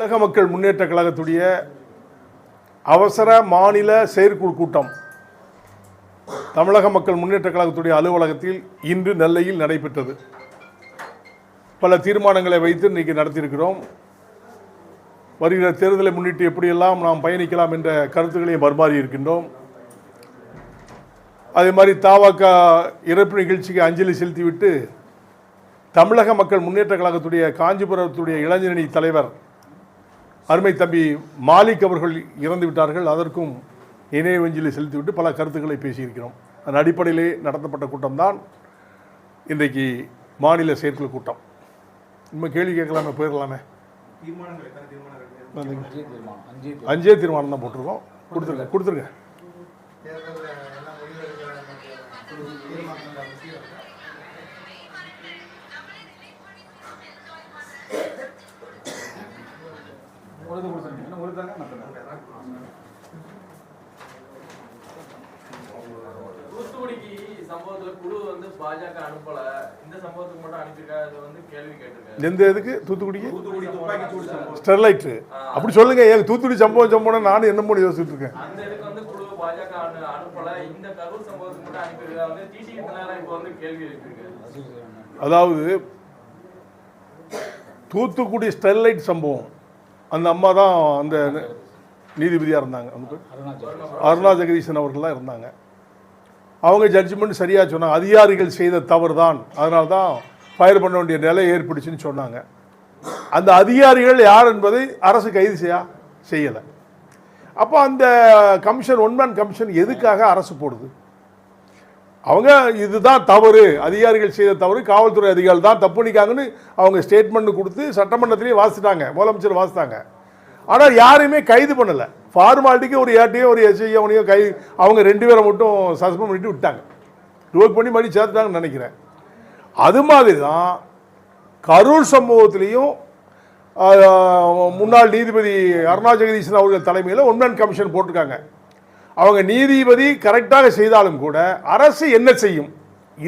தமிழக மக்கள் முன்னேற்ற கழகத்துடைய அவசர மாநில செயற்குழு கூட்டம். தமிழக மக்கள் முன்னேற்ற கழகத்துடைய அலுவலகத்தில் இன்று நெல்லையில் நடைபெற்றது. பல தீர்மானங்களை வைத்து இன்றைக்கி நடத்தியிருக்கிறோம். வருகிற தேர்தலை முன்னிட்டு எப்படியெல்லாம் நாம் பயணிக்கலாம் என்ற கருத்துக்களையும் பரிமாறி இருக்கின்றோம். அதே மாதிரி தாவாக்கா இறப்பு நிகழ்ச்சிக்கு அஞ்சலி செலுத்திவிட்டு தமிழக மக்கள் முன்னேற்ற கழகத்துடைய காஞ்சிபுரத்துடைய இளைஞரணி தலைவர் அருமை தம்பி மாலிக் அவர்கள் இறந்து விட்டார்கள். அதற்கும் இணையவஞ்சலி செலுத்திவிட்டு பல கருத்துக்களை பேசியிருக்கிறோம். அதன் அடிப்படையிலே நடத்தப்பட்ட கூட்டம்தான் இன்றைக்கு மாநில செயற்குழு கூட்டம். இனிமேல் கேள்வி கேட்கலாமே போயிடலாமே. அஞ்சே தீர்மானம் தான் போட்டிருக்கோம். கொடுத்துருங்க கொடுத்துருங்க தேர்தலில் எல்லாம் முடிவெடுக்கிற தீர்மானங்கள் அவசியம் ஒரு இது கொடுத்துருங்க இன்னும் ஒரு தாங்க மற்ற தூத்துக்குடிக்கு சம்பவத்துல குழு வந்து பாஜக அனுப்பல. இந்த சம்பவத்துக்கு மட்டும் அனுப்பியிருக்காரு வந்து கேள்வி கேட்டிருக்காரு. எந்த இதுக்கு தூத்துக்குடிக்கு? ஸ்டெர்லைட்டு. அப்படி சொல்லுங்க ஏன் தூத்துக்குடி சம்பவம் சம்பவம் நானும் என்ன மூணு யோசிச்சுட்டு இருக்கேன்? அந்த இதுக்கு வந்து குழு பாஜக அனு அனுப்பல. இந்த கரூர் சம்பவத்துக்கு மட்டும் அனுப்பியிருக்காரு வந்து டிடி நேரம் இப்போ வந்து கேள்வி எழுப்பியிருக்காரு. அதாவது தூத்துக்குடி ஸ்டெர்லைட் சம்பவம். அந்த அம்மா தான் அந்த நீதிபதியாக இருந்தாங்க. அருணா ஜெகதீசன் அவர்கள்லாம் இருந்தாங்க. அவங்க ஜட்ஜ்மெண்ட் சரியாக சொன்னாங்க அதிகாரிகள் செய்த தவறு தான் அதனால தான் ஃபயர் பண்ண வேண்டிய நிலை ஏற்பட்டுச்சுன்னு சொன்னாங்க. அந்த அதிகாரிகள் யார் என்பதை அரசு கைது செய்ய செய்யலை. அப்போ அந்த கமிஷன் ஒன்மேன் கமிஷன் எதுக்காக அரசு போடுது? அவங்க இதுதான் தவறு. அதிகாரிகள் செய்த தவறு. காவல்துறை அதிகாரிகள் தான் தப்பு நிற்காங்கன்னு அவங்க ஸ்டேட்மெண்ட் கொடுத்து சட்டமன்றத்திலேயே வாசிட்டாங்க முதலமைச்சர் வாசித்தாங்க. ஆனால் யாரையுமே கைது பண்ணலை. ஃபார்மாலிட்டிக்கு ஒரு ஏட்டையும் ஒரு எஸ்ஐயோனையோ கை அவங்க ரெண்டு பேரை மட்டும் சஸ்பெண்ட் பண்ணிட்டு விட்டாங்க. ரோல் பண்ணி மறுபடியும் சேர்த்துட்டாங்கன்னு நினைக்கிறேன். அது மாதிரி தான் கரூர் சம்பவத்திலையும் முன்னாள் நீதிபதி அருணா ஜெகதீசன் அவர்கள் தலைமையில் ஒன்மேன் கமிஷன் போட்டிருக்காங்க. அவங்க நீதிபதி கரெக்டாக செய்தாலும் கூட அரசு என்ன செய்யும்?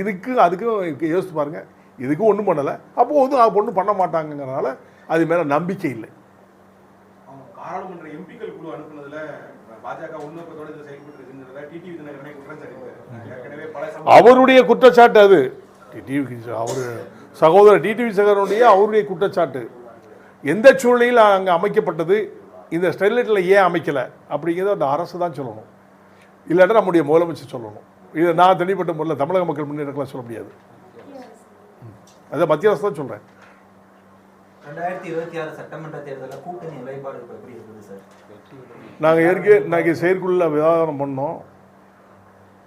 இதுக்கு அதுக்கும் யோசித்து பாருங்க. இதுக்கும் ஒன்றும் பண்ணலை. அப்போது ஒன்றும் ஒன்றும் பண்ண மாட்டாங்கங்கிறனால அது மேலே நம்பிக்கை இல்லை. பாராளுமன்ற எம்பிக்கள் குழு அனுப்புனதுல பாஜக உள்நோக்கத்தோட இது செயல்பட்டு இருக்குன்றத டிடிவி தினகரனை குற்றம் சாட்டியிருக்காரு ஏற்கனவே பல சம்பவம் அவருடைய குற்றச்சாட்டு அது. டிடிவி அவர் சகோதரர் டிடிவி சகோதரனுடைய அவருடைய குற்றச்சாட்டு. எந்த சூழ்நிலையில் அங்கே அமைக்கப்பட்டது? இந்த ஸ்டெர்லைட்டில் ஏன் அமைக்கலை? அப்படிங்கிறத அந்த அரசு தான் சொல்லணும். இல்லாட்டா நம்முடைய முதலமைச்சர் சொல்லணும். இதை நான் தனிப்பட்ட முறையில் தமிழக மக்கள் முன்னேற்றலாம் சொல்ல முடியாது. அதை மத்திய அரசு தான் சொல்கிறேன் ரெண்டாயிரத்தி இருபத்தி ஆறு சட்டமன்ற தேர்தலில் கூட்டணி நிலைப்பாடு இப்போ எப்படி இருக்குது சார்? நாங்கள் ஏற்கனவே இன்னைக்கு செயற்குழுல விவாதம் பண்ணோம்.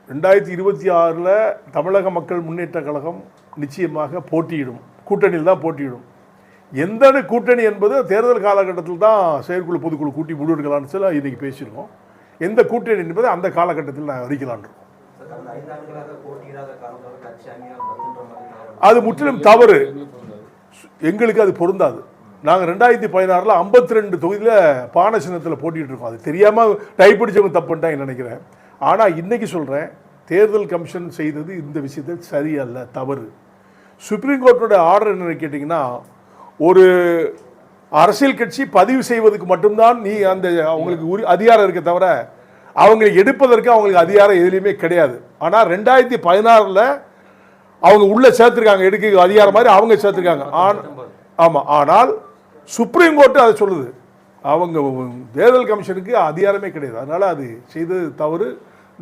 ரெண்டாயிரத்தி இருபத்தி ஆறில் தமிழக மக்கள் முன்னேற்ற கழகம் நிச்சயமாக போட்டியிடும். கூட்டணியில் தான் போட்டியிடும். எந்த கூட்டணி என்பது தேர்தல் காலகட்டத்தில் தான் செயற்குழு பொதுக்குழு கூட்டி முடிவெடுக்கலாம்னு சொல்லி இன்றைக்கி பேசியிருக்கோம். எந்த கூட்டணி என்பது அந்த காலகட்டத்தில் நாங்கள் அறிக்கலான் இருக்கோம். அது முற்றிலும் தவறு. எங்களுக்கு அது பொருந்தாது. நாங்கள் ரெண்டாயிரத்தி பதினாறில் ஐம்பத்தி ரெண்டு தொகுதியில் பானை சின்னத்தில் போட்டிகிட்டு இருக்கோம். அது தெரியாமல் டைப் அடிச்சவங்க தப்பு பண்ணிட்டாங்கன்னு நினைக்கிறேன். ஆனால் இன்றைக்கி சொல்கிறேன் தேர்தல் கமிஷன் செய்தது இந்த விஷயத்தில் சரியல்ல தவறு. சுப்ரீம் கோர்ட்டோட ஆர்டர் என்னென்னு கேட்டிங்கன்னா ஒரு அரசியல் கட்சி பதிவு செய்வதற்கு மட்டும்தான் நீ அந்த அவங்களுக்கு உரி அதிகாரம் இருக்க தவிர அவங்களை எடுப்பதற்கு அவங்களுக்கு அதிகாரம் எதுலேயுமே கிடையாது. ஆனால் ரெண்டாயிரத்தி பதினாறில் அவங்க உள்ள சேர்த்துருக்காங்க எடுக்க அதிகாரம் மாதிரி அவங்க சேர்த்துருக்காங்க. ஆன் ஆமாம் ஆனால் சுப்ரீம் கோர்ட்டு அதை சொல்லுது. அவங்க தேர்தல் கமிஷனுக்கு அதிகாரமே கிடையாது. அதனால் அது செய்தது தவறு.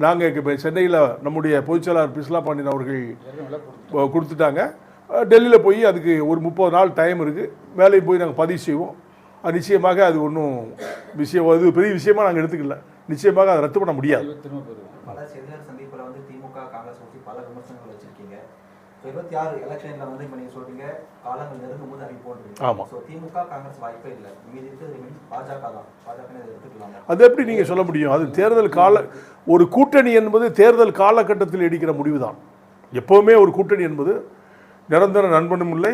நாங்கள் இப்போ சென்னையில் நம்முடைய பொதுச்செயலாளர் பிஸ்லா பாண்டியன் அவர்கள் கொடுத்துட்டாங்க. டெல்லியில் போய் அதுக்கு ஒரு முப்பது நாள் டைம் இருக்குது வேலையை போய் நாங்கள் பதிவு செய்வோம். அது நிச்சயமாக அது ஒன்றும் விஷயம் அது பெரிய விஷயமா நாங்கள் எடுத்துக்கல. நிச்சயமாக அதை ரத்து பண்ண முடியாது திரும்ப போயிருவோம் பல செய்தியாளர் சந்திப்பில் வந்து திமுக காங்கிரஸ் பற்றி பல விமர்சனங்கள் வச்சிருக்கீங்க இப்போ இருபத்தி ஆறு எலெக்ஷனில் வந்து இப்போ நீங்கள் சொல்றீங்க காலங்கள் நெருங்கும் போது அறிவிப்போம் ஆமா. ஸோ திமுக காங்கிரஸ் வாய்ப்பே இல்லை. மீதி இருக்கிறது பாஜக தான். பாஜக எடுத்துக்கலாமா? அது எப்படி நீங்கள் சொல்ல முடியும்? அது தேர்தல் கால ஒரு கூட்டணி என்பது தேர்தல் காலகட்டத்தில் எடுக்கிற முடிவு தான் எப்போவுமே ஒரு கூட்டணி என்பது நிரந்தர நண்பனும் இல்லை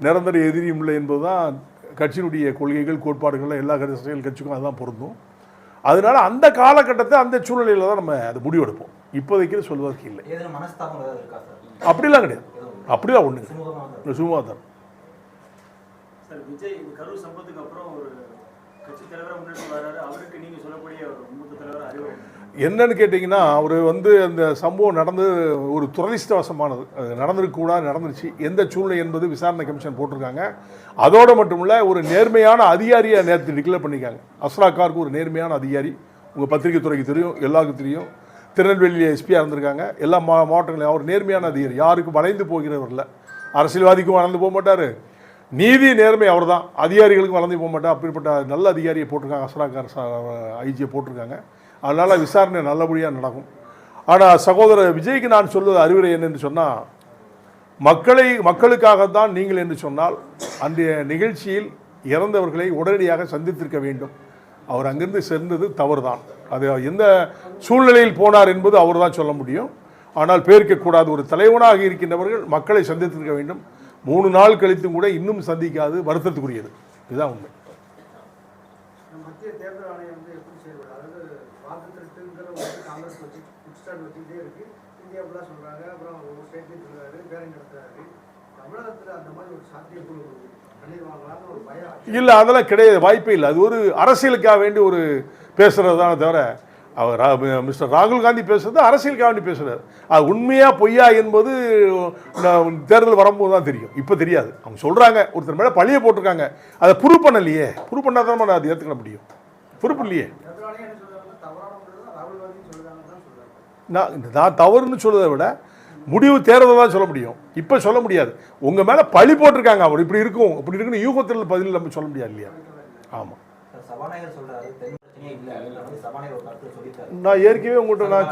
நிரந்தர எதிரியும் இல்லை என்பது தான் கட்சியினுடைய கொள்கைகள் கோட்பாடுகள் எல்லா அரசியல் கட்சிக்கும் அதுதான் பொருந்தும். அதனால அந்த காலகட்டத்தை அந்த சூழ்நிலையில் தான் நம்ம அது முடிவெடுப்போம். இப்போதைக்கு சொல்வதற்கு இல்லை. அப்படிலாம் கிடையாது. அப்படிலாம் ஒன்றுங்க சும்மா தான் என்னன்னு கேட்டிங்கன்னா அவர் வந்து அந்த சம்பவம் நடந்து ஒரு துரதிஷ்டவசமானது அது நடந்திருக்கக்கூடாது நடந்துருச்சு. எந்த சூழ்நிலை என்பது விசாரணை கமிஷன் போட்டிருக்காங்க. அதோடு மட்டுமில்ல ஒரு நேர்மையான அதிகாரியை நேற்று டிக்ளேர் பண்ணியிருக்காங்க. அஸ்ராக்காருக்கு ஒரு நேர்மையான அதிகாரி. உங்கள் பத்திரிகை துறைக்கு தெரியும் எல்லாருக்கும் தெரியும். திருநெல்வேலி எஸ்பியாக இருந்திருக்காங்க. எல்லா மா மாவட்டங்களையும் அவர் நேர்மையான அதிகாரி. யாருக்கும் வளைந்து போகிறவர் இல்லை அரசியல்வாதிக்கும் வளர்ந்து போக மாட்டார். நீதி நேர்மை அவர் தான் அதிகாரிகளுக்கும் வளர்ந்து போக மாட்டார். அப்படிப்பட்ட நல்ல அதிகாரியை போட்டிருக்காங்க. அஸ்ராக்கார் ஐஜியை போட்டிருக்காங்க. அதனால் விசாரணை நல்லபடியாக நடக்கும். ஆனால் சகோதரர் விஜய்க்கு நான் சொல்வது அறிவுரை என்னென்னு சொன்னால் மக்களை மக்களுக்காகத்தான் நீங்கள் என்று சொன்னால் அன்றைய நிகழ்ச்சியில் இறந்தவர்களை உடனடியாக சந்தித்திருக்க வேண்டும். அவர் அங்கிருந்து சென்றது தவறுதான். அது எந்த சூழ்நிலையில் போனார் என்பது அவர் தான் சொல்ல முடியும். ஆனால் பேர்க்கக்கூடாது ஒரு தலைவனாக இருக்கின்றவர்கள் மக்களை சந்தித்திருக்க வேண்டும். மூணு நாள் கழித்தும் கூட இன்னும் சந்திக்காது வருத்தத்துக்குரியது. இதுதான் உண்மை. சொல்றாங்க. அப்புறம் ஒரு சொல்றாரு பேரணி நடத்துறாரு. தமிழகத்தில் அந்த மாதிரி ஒரு சாத்தியக்குழு இல்லை அதெல்லாம் கிடையாது. வாய்ப்பே இல்லை. அது ஒரு அரசியலுக்காக வேண்டி ஒரு பேசுறது தானே தவிர அவர் மிஸ்டர் ராகுல் காந்தி பேசுறது அரசியலுக்காக வேண்டி பேசுறாரு. அது உண்மையா பொய்யா என்பது தேர்தல் வரும்போது தான் தெரியும். இப்போ தெரியாது. அவங்க சொல்றாங்க. ஒருத்தர் மேலே பழிய போட்டிருக்காங்க. அதை ப்ரூவ் பண்ணலையே. ப்ரூவ் பண்ணாதான் நம்ம அதை ஏற்றுக்க முடியும். ப்ரூவ் இல்லையே தான் தான் நான் நான் தவறுன்னு சொல்றதை விட முடிவு தேர்தல் தான் சொல்ல முடியும். இப்போ சொல்ல முடியாது. உங்கள் மேலே பழி போட்டிருக்காங்க அவர். இப்படி இருக்கும். இப்படி இருக்குன்னு யூகத்தில் பதில் நம்ம சொல்ல முடியாது இல்லையா? ஆமாம் நான் ஏற்கனவே உங்கள்கிட்ட நான்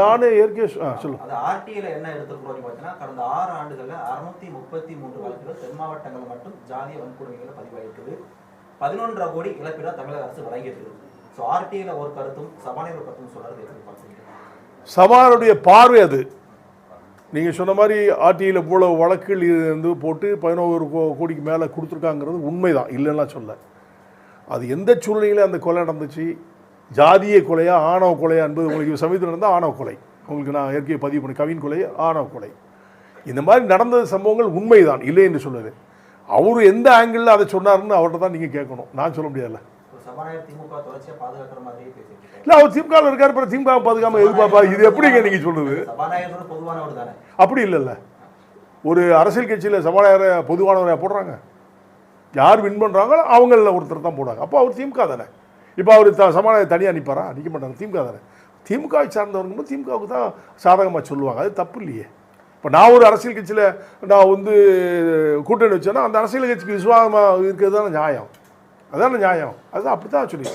நானே ஏற்கனவே ஆ சொல்லுங்கள் அது ஆர்டிஐல என்ன எடுத்துக்கிறோம் பார்த்தீங்கன்னா கடந்த ஆறு ஆண்டுகள்ல அறுநூத்தி முப்பத்தி மூன்று வழக்குகள் தென் மாவட்டங்கள்ல மட்டும் ஜாதிய வன்கொடுமைகளை பதிவாயிருக்குது பதினொன்றரை கோடி இழப்பீடா தமிழக அரசு வழங்கியிருக்கு. ஸோ ஆர்டிஐல ஒரு கருத்தும் சபாநாயகர் கருத்தும் சொல்றது எப்படி பார்க்குறீங்க? சவாலுடைய பார்வை அது. நீங்கள் சொன்ன மாதிரி ஆர்டியில் இவ்வளோ வழக்குகள் இருந்து போட்டு பதினோரு கோ கோடிக்கு மேலே கொடுத்துருக்காங்கிறது உண்மைதான் இல்லைன்னா சொல்ல. அது எந்த சூழ்நிலையில் அந்த கொலை நடந்துச்சு? ஜாதிய கொலையா ஆணவ கொலையா என்பது உங்களுக்கு சமீபத்தில் நடந்தால் ஆணவ கொலை. உங்களுக்கு நான் ஏற்கனவே பதிவு பண்ணி கவின் கொலை ஆணவ கொலை. இந்த மாதிரி நடந்த சம்பவங்கள் உண்மைதான் இல்லை என்று சொல்லுது. அவர் எந்த ஆங்கிளில் அதை சொன்னாருன்னு அவர்கிட்ட தான் நீங்கள் கேட்கணும். நான் சொல்ல முடியாதுல்ல. சபாநாயகர் திமுக தொடர்ச்சியா பாதுகாக்கிற மாதிரியே பேசிட்டு இருக்காரு இல்லை அவர் திமுகவில் இருக்கார் அப்புறம் திமுக பாதுகாம எதிர்பார்ப்பா இது எப்படிங்க நீங்கள் சொல்லுது சபாநாயகர் பொதுவானவர் தானே. அப்படி இல்லைல்ல. ஒரு அரசியல் கட்சியில் சபாநாயகரை பொதுவானவரை போடுறாங்க. யார் வின் பண்ணுறாங்களோ அவங்கள ஒருத்தர் தான் போடுறாங்க அப்போ அவர் திமுக தானே. இப்போ அவர் த சபாநாயகர் தனியாக நிற்பாரா நிற்க மாட்டாங்க திமுக தானே. திமுகவை சார்ந்தவங்க திமுகவுக்கு தான் சாதகமாக சொல்லுவாங்க. அது தப்பு இல்லையே. இப்போ நான் ஒரு அரசியல் கட்சியில் நான் வந்து கூட்டணி வச்சேன்னா அந்த அரசியல் கட்சிக்கு விசுவாசமாக இருக்கிறது தானே நியாயம். அதான நியாயம். அதுதான் அப்படி தான் சொல்லி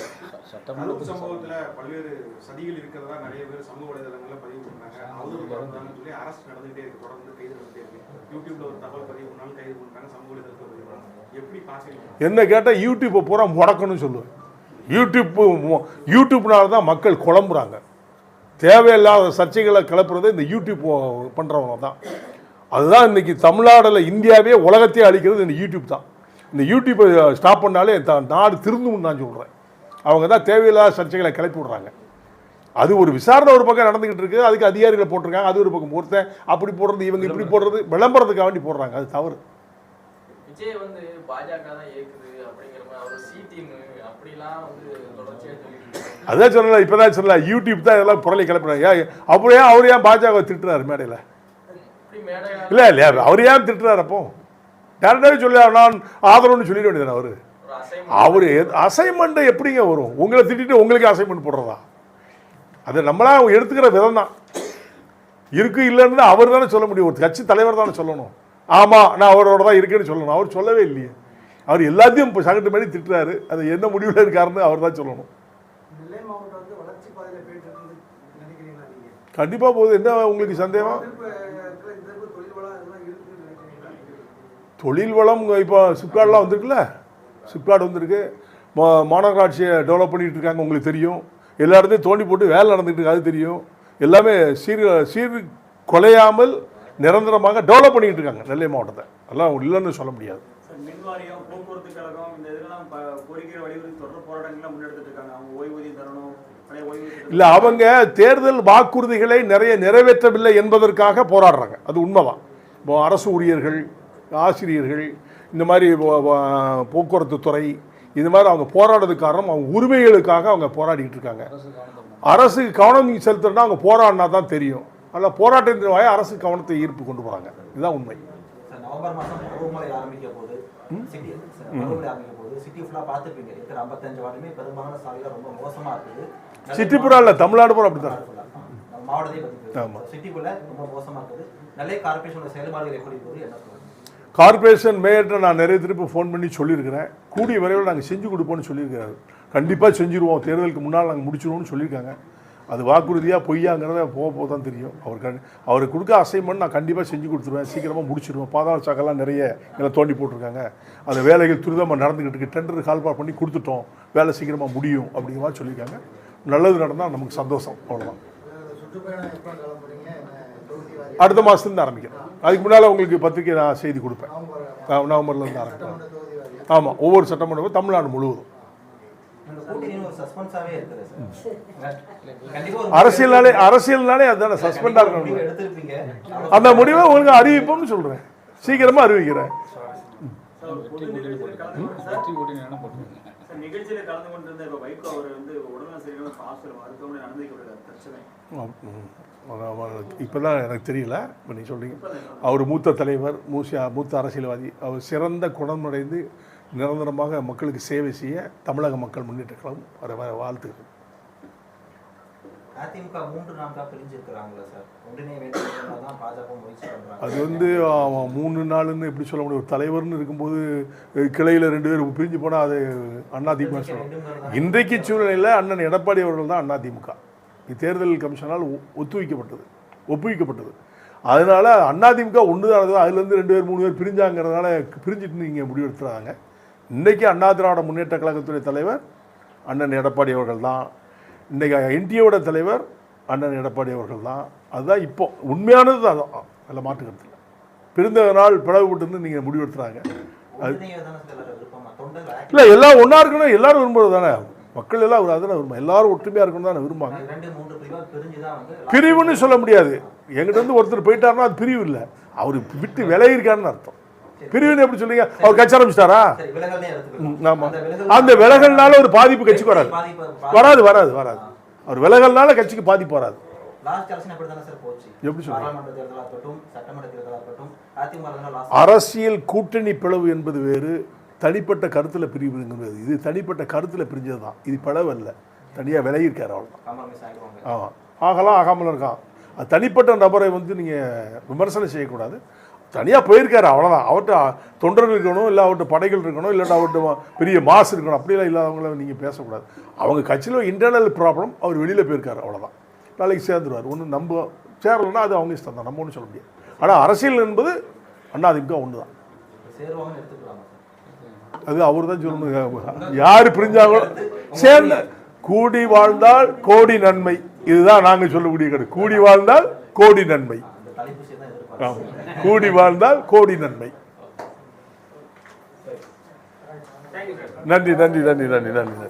சம்பவத்துல பல்வேறு சதிகள் இருக்கிறதா நிறைய பேர் சமூக வலைதளங்கள்ல பதிவு பண்றாங்க. அவதூறு பரப்புறாங்கன்னு சொல்லி அரசு நடந்துகிட்டே இருக்கு. தொடர்ந்து கைது நடந்துட்டே இருக்கு. யூடியூப்ல ஒரு தகவல் பதிவு ஒரு நாள் கைது பண்றாங்க. சமூக வலைதளத்துல பதிவு பண்றாங்க. எப்படி பாக்குறீங்க? என்ன கேட்டால் யூடியூப்பை பூரா முடக்கணும்னு சொல்லுவேன். யூடியூப் மு- யூடியூப்னால தான் மக்கள் குழம்புறாங்க. தேவையில்லாத சர்ச்சைகளை கிளப்புறது இந்த யூடியூப் பண்ணுறவங்க தான் அதுதான் இன்னைக்கு தமிழ்நாடுல இந்தியாவே உலகத்தையே அழிக்கிறது இந்த யூடியூப் தான். இந்த யூடியூப்பை ஸ்டாப் பண்ணாலே த- நாடு திருந்தும்னு நான் சொல்கிறேன் அவங்க தான் தேவையில்லாத சர்ச்சைகளை கிளப்பி விடுறாங்க. அது ஒரு விசாரணை ஒரு பக்கம் நடந்துகிட்டு இருக்கு அதுக்கு அதிகாரிகளை போட்டிருக்காங்க அது ஒரு பக்கம் ஒருத்தன் அப்படி போடுறது இவங்க இப்படி போடுறது விளம்பரத்துக்காக வேண்டி போடுறாங்க அது தவறு. விஜய் வந்து பாஜக தான் அப்படிங்கிற அவர் அப்படிலாம் வந்து. அதான் சொல்லல இப்பதான் சொல்லல யூடியூப் தான் இதெல்லாம் புரளி கிளப்புறாங்க அப்படியே அவர் ஏன் பாஜக திட்டுறாரு மேடையில்? இல்லை இல்லையா அவர் ஏன் திட்டுறாரு அப்போ? டேரக்டாகவே சொல்லி நான் ஆதரவுன்னு சொல்லிட வேண்டியது அவர்? அவர் அசைன்மெண்ட் எப்படிங்க வரும்? உங்களை திட்டிட்டு உங்களுக்கு அசைன்மெண்ட் போடுறதா? அது நம்மளா எடுத்துக்கிற விதம் தான் இருக்கு இல்லைன்னு அவர் தானே சொல்ல முடியும். ஒரு கட்சி தலைவர் தானே சொல்லணும். ஆமாம் நான் அவரோட தான் இருக்கேன்னு சொல்லணும். அவர் சொல்லவே இல்லையே. அவர் எல்லாத்தையும் இப்போ சகட்டு மாதிரி திட்டுறாரு. அது என்ன முடிவில் இருக்காருன்னு அவர் தான் சொல்லணும். கண்டிப்பாக போகுது. என்ன உங்களுக்கு சந்தேகம் திருப்ப இருக்கிற இந்த இருப்பு தொழில் வளம் இதெல்லாம் இருக்குன்னு நினைக்கிறீங்களா தொழில் வளம் இப்போ சிப்கார்ட்லாம் வந்திருக்குல்ல? சிப்கார்ட் வந்திருக்கு. மா மாநகராட்சியை டெவலப் பண்ணிட்டு இருக்காங்க உங்களுக்கு தெரியும். எல்லா இடத்தையும் தோண்டி போட்டு வேலை நடந்துட்டு இருக்கு அது தெரியும். எல்லாமே சீர் சீர் குலையாமல் நிரந்தரமாக டெவலப் பண்ணிட்டு இருக்காங்க நெல்லை மாவட்டத்தை. எல்லாம் இல்லைன்னு சொல்ல முடியாது. சார் மின் வாரியம் போக்குவரத்து கழகம் இந்த இதெல்லாம் ப- கோரிக்கை வலியுறுத்தி தொடர் போராட்டங்கள்லாம் முன்னெடுத்துட்டு இருக்காங்க. அவங்க ஓய்வூதியம் தரணும் பழைய ஓய்வூதியம் இல்லை அவங்க தேர்தல் வாக்குறுதிகளை நிறைய நிறைவேற்றவில்லை என்பதற்காக போராடுறாங்க. அது உண்மைதான். இப்போ அரசு ஊழியர்கள் ஆசிரியர்கள் இந்த மாதிரி போக்குவரத்து துறை இது மாதிரி அவங்க போராடுறதுக்கு காரணம் அவங்க உரிமைகளுக்காக அவங்க போராடிக்கிட்டு இருக்காங்க. அரசு கவனம் செலுத்துறதுனா அவங்க போராடினா தான் தெரியும். அதில் போராட்டத்தின் வாய அரசு கவனத்தை ஈர்ப்பு கொண்டு போகிறாங்க இதுதான் உண்மை. நவம்பர் மாதம் பருவமழை ஆரம்பிக்க போகுது. சிட்டி சார், பருவமழை ஆரம்பிக்க போகுது. சிட்டி ஃபுல்லாக பார்த்துருப்பீங்க. இருக்கிற ஐம்பத்தஞ்சு வார்டுமே பெரும்பாலான சாலையில் ரொம்ப மோசமாக இருக்குது. சிட்டிப்புறா இல்லை தமிழ்நாடு பூரா அப்படி தான் நம்ம மாவட்டத்தை பற்றி ஆமா. சிட்டிக்குள்ள ரொம்ப மோசமாக இருக்குது. நெல்லை கார்பரேஷனோட செயல்பாடுகள் எப்படி இருக்குது? என்ன சொல்லுங்க கார்ப்பரேஷன் மேயர்கிட்ட நான் நிறைய திருப்பி ஃபோன் பண்ணி சொல்லியிருக்கிறேன். கூடிய விரைவில் நாங்கள் செஞ்சு கொடுப்போம்னு சொல்லியிருக்காரு கண்டிப்பாக செஞ்சுருவோம். தேர்தலுக்கு முன்னால் நாங்கள் முடிச்சிருவோம்னு சொல்லியிருக்காங்க. அது வாக்குறுதியாக பொய்யாங்கிறத போக போக தான் தெரியும். அவர் கண் அவருக்கு கொடுக்க அசைன்மெண்ட் நான் கண்டிப்பாக செஞ்சு கொடுத்துருவேன். சீக்கிரமாக முடிச்சிடுவேன் பாதாள சாக்கெல்லாம் நிறைய இதில் தோண்டி போட்டிருக்காங்க. அந்த வேலைகள் துரிதமாக நடந்துக்கிட்டு இருக்கு. டெண்டர் கால்பார் பண்ணி கொடுத்துட்டோம். வேலை சீக்கிரமாக முடியும் அப்படிங்கிற மாதிரி சொல்லியிருக்காங்க. நல்லது நடந்தால் நமக்கு சந்தோஷம். அவ்வளோதான் அடுத்த மாதத்துலேருந்து ஆரம்பிக்கிறேன் அதுக்கு முன்னால் உங்களுக்கு பத்திரிக்கை நான் செய்தி கொடுப்பேன். நவம்பர் நவம்பர்லேருந்து ஆரம்பிக்கிறேன் ஆமாம் ஒவ்வொரு சட்டமன்றமும் தமிழ்நாடு முழுவதும். அரசியல்னாலே அரசியல்னாலே அதுதானே சஸ்பெண்டாக இருக்கணும். அந்த முடிவை உங்களுக்கு அறிவிப்போம்னு சொல்கிறேன் சீக்கிரமாக அறிவிக்கிறேன். சார், நிகழ்ச்சியில கலந்து கொண்டிருந்த வைகோ அவர் வந்து இப்போ தான் எனக்கு தெரியல இப்போ நீங்கள் சொல்கிறீங்க அவர் மூத்த தலைவர் மூசியா மூத்த அரசியல்வாதி. அவர் சிறந்த குணமடைந்து நிரந்தரமாக மக்களுக்கு சேவை செய்ய தமிழக மக்கள் முன்னேற்ற கழகம் வர வர வாழ்த்துக்கள். அதிமுக மூன்று நான்கா பிரிஞ்சு இருக்கிறாங்களா சார். ஒன்றிணைய வேண்டும் தான் பாஜக முயற்சி பண்றாங்க. அது வந்து அவன் மூணு நாளுன்னு எப்படி சொல்ல முடியும்? ஒரு தலைவர்னு இருக்கும்போது கிளையில ரெண்டு பேர் பிரிஞ்சு போனால் அது அதிமுக சொல்லலாம் இன்றைக்கு சூழ்நிலையில் அண்ணன் எடப்பாடி அவர்கள் தான் அதிமுக தேர்தல் கமிஷனால் ஒத்துவைக்கப்பட்டது. ஒப்புவிக்கப்பட்டது. அதனால அதிமுக ஒன்று தான் இருந்தது. அதுலேருந்து ரெண்டு பேர் மூணு பேர் பிரிஞ்சாங்கிறதுனால பிரிஞ்சுட்டு நீங்கள் முடிவெடுத்துறாங்க. இன்னைக்கு அண்ணா திராவிட முன்னேற்ற கழகத்துடைய தலைவர் அண்ணன் எடப்பாடி அவர்கள் தான் இன்றைக்கி என்டிஏவோட தலைவர் அண்ணன் எடப்பாடி அவர்கள் தான். அதுதான் இப்போ. உண்மையானது அதான் அதில் மாற்றுக்கிறதுல பிறந்ததனால் பிளவுபட்டு நீங்கள் முடிவெடுத்துறாங்க ஒன்றிணைய இல்லை எல்லாம் ஒன்றா இருக்கணும். எல்லாரும் விரும்புறது தானே. மக்கள் எல்லாம் ஒரு அதானே விரும்ப எல்லாரும் ஒற்றுமையாக இருக்கணும் தானே விரும்பாங்க. பிரிவுன்னு சொல்ல முடியாது. எங்கிட்ட இருந்து ஒருத்தர் போயிட்டாருன்னா அது பிரிவு இல்லை. அவர் விட்டு விலகிருக்காருன்னு அர்த்தம். பிரிவுன்னு எப்படி சொல்றீங்க? அவர் கட்சி ஆரம்பிச்சிட்டாரா? ஆமா. அந்த விலகல் அந்த விலகல்னால ஒரு பாதிப்பு கட்சிக்கு வராது. வராது வராது வராது. அவர் விலகல்னால கட்சிக்கு பாதிப்பு வராது. அரசியல் கூட்டணி பிளவு என்பது வேறு தனிப்பட்ட கருத்தில் பிரிவுங்கிறது இது. தனிப்பட்ட கருத்தில் பிரிஞ்சது தான். இது பிளவு அல்ல. தனியாக விலகியிருக்காரு ஆகிடுவாங்க ஆமாம் ஆகலாம் ஆகாமல் இருக்கான் தனிப்பட்ட நபரை வந்து நீங்கள் விமர்சனம் செய்யக்கூடாது. தனியாக போயிருக்காரு அவ்வளோதான் அவர்கிட்ட தொண்டர்கள் இருக்கணும் இல்லை அவர்கிட்ட படைகள் இருக்கணும் இல்லாட்டா அவர்கிட்ட பெரிய மாசு இருக்கணும் அப்படிலாம் இல்லாதவங்கள நீங்கள் பேசக்கூடாது. அவங்க கட்சியில் இன்டர்னல் ப்ராப்ளம் அவர் வெளியில் போயிருக்காரு அவ்வளோதான் நாளைக்கு சேர்ந்துருவார். ஒன்று நம்ம சேரலைன்னா அது அவங்க இஷ்டம் தான் நம்ம ஒன்றும் சொல்ல முடியாது. ஆனால் அரசியல் என்பது அண்ணாதிமுக ஒன்று தான் அது அவர் தான் சொல்லணும். யார் பிரிஞ்சாங்களோ? சேர்ந்த கூடி வாழ்ந்தால் கோடி நன்மை. இதுதான் நாங்கள் சொல்லக்கூடிய கருத்து. கூடி வாழ்ந்தால் கோடி நன்மை அந்த தலைப்பு செய்ய தான் எதிர்பார்க்கிறேன் ஆமாம் கூடி வாழ்ந்தால் கோடி நன்மை. நன்றி நன்றி நன்றி நன்றி நன்றி நன்றி.